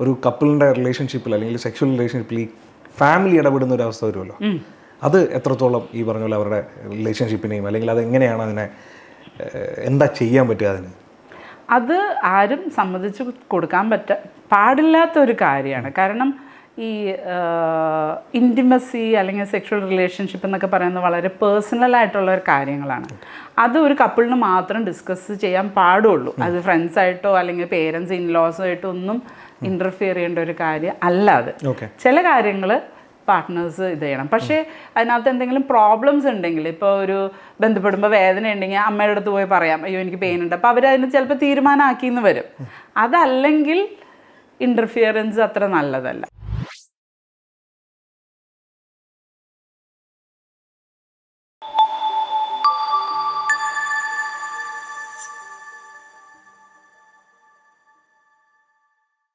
ഒരു കപ്പിളിന്റെ റിലേഷൻഷിപ്പിൽ അല്ലെങ്കിൽ സെക്ഷൽ റിലേഷൻഷിപ്പിൽ ഈ ഫാമിലി ഇടപെടുന്ന ഒരു അവസ്ഥ വരുമല്ലോ. അത് എത്രത്തോളം ഈ പറഞ്ഞ പോലെ അവരുടെ റിലേഷൻഷിപ്പിനെയും അല്ലെങ്കിൽ അത് എങ്ങനെയാണ് അതിനെ എന്താ ചെയ്യാൻ പറ്റുക അതിന്? അത് ആരും സമ്മതിച്ച് കൊടുക്കാൻ പറ്റ പാടില്ലാത്ത ഒരു കാര്യമാണ്. കാരണം ഈ ഇന്റിമസി അല്ലെങ്കിൽ സെക്ഷൽ റിലേഷൻഷിപ്പ് എന്നൊക്കെ പറയുന്നത് വളരെ പേഴ്സണലായിട്ടുള്ള ഒരു കാര്യങ്ങളാണ്. അത് ഒരു കപ്പിളിന് മാത്രം ഡിസ്കസ് ചെയ്യാൻ പാടുള്ളൂ. അത് ഫ്രണ്ട്സായിട്ടോ അല്ലെങ്കിൽ പേരൻസ് ഇൻലോസോ ആയിട്ടോ ഒന്നും ഇന്റർഫിയർ ചെയ്യേണ്ട ഒരു കാര്യം അല്ല അത് ചില കാര്യങ്ങൾ പാർട്ട്നേഴ്സ് ഇത് ചെയ്യണം. പക്ഷേ അതിനകത്ത് എന്തെങ്കിലും പ്രോബ്ലംസ് ഉണ്ടെങ്കിൽ ഇപ്പോൾ ഒരു ബന്ധപ്പെടുമ്പോൾ വേദന ഉണ്ടെങ്കിൽ അമ്മയുടെ അടുത്ത് പോയി പറയാം അയ്യോ എനിക്ക് പെയിൻ ഉണ്ട്. അപ്പോൾ അവരതിന് ചിലപ്പോൾ തീരുമാനമാക്കിയെന്ന് വരും. അതല്ലെങ്കിൽ ഇന്റർഫിയറൻസ് അത്ര നല്ലതല്ല.